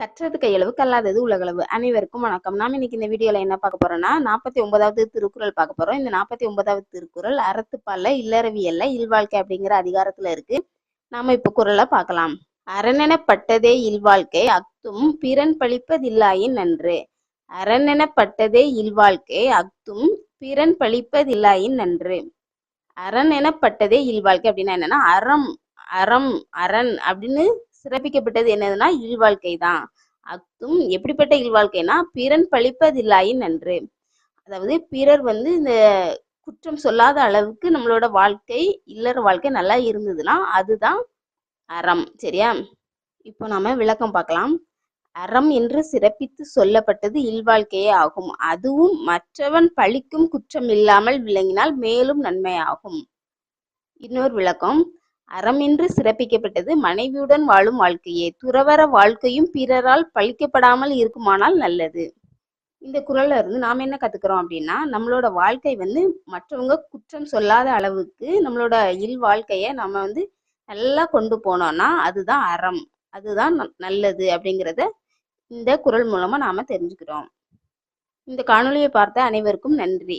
கற்றது கையளவு கல்லாதது உலகளவு. அனைவருக்கும் வணக்கம். நாம் இன்னைக்கு இந்த வீடியோல என்ன பார்க்க போறோம்னா நாற்பத்தி ஒன்பதாவது திருக்குறள் பார்க்க போறோம். இந்த நாற்பத்தி ஒன்பதாவது திருக்குறள் அறத்துப்பால இல்லறவியல்ல இல்வாழ்க்கை அப்படிங்கிற அதிகாரத்துல இருக்கு. நாம இப்ப குறளை பார்க்கலாம். அரணெனப்பட்டதே இல்வாழ்க்கை அக்தும் பிறன் பழிப்பதில்லாயின் நன்று. அரணெனப்பட்டதே இல்வாழ்க்கை அக்தும் பிறன் பழிப்பதில்லாயின் நன்று. அரண் எனப்பட்டதே இல்வாழ்க்கை அப்படின்னா என்னன்னா அறம் அறம் அரண் அப்படின்னு சிறப்பிக்கப்பட்டது என்னதுன்னா இல்வாழ்க்கை தான் அதுவும் எப்படிப்பட்ட இல்வாழ்க்கைனா பிறன் பழிப்பதில்லாயின் நன்று. அதாவது பிறர் வந்து இந்த குற்றம் சொல்லாத அளவுக்கு நம்மளோட வாழ்க்கை இல்லற வாழ்க்கை நல்லா இருந்ததுன்னா அதுதான் அறம். சரியா? இப்போ நாம விளக்கம் பார்க்கலாம். அறம் என்று சிறப்பித்து சொல்லப்பட்டது இல்வாழ்க்கையே ஆகும். அதுவும் மற்றவன் பழிக்கும் குற்றம் இல்லாமல் விளங்கினால் மேலும் நன்மையாகும். இன்னொரு விளக்கம். அறம் என்று சிறப்பிக்கப்பட்டது மனைவியுடன் வாழும் வாழ்க்கையே. துறவற வாழ்க்கையும் பிறரால் பழிக்கப்படாமல் இருக்குமானால் நல்லது. இந்த குரல்ல இருந்து நாம என்ன கத்துக்கிறோம் அப்படின்னா நம்மளோட வாழ்க்கை வந்து மற்றவங்க குற்றம் சொல்லாத அளவுக்கு நம்மளோட இல் வாழ்க்கைய நம்ம வந்து நல்லா கொண்டு போனோம்னா அதுதான் அறம். அதுதான் நல்லது அப்படிங்கிறத இந்த குறள் மூலமா நாம தெரிஞ்சுக்கிறோம். இந்த காணொலியை பார்த்த அனைவருக்கும் நன்றி.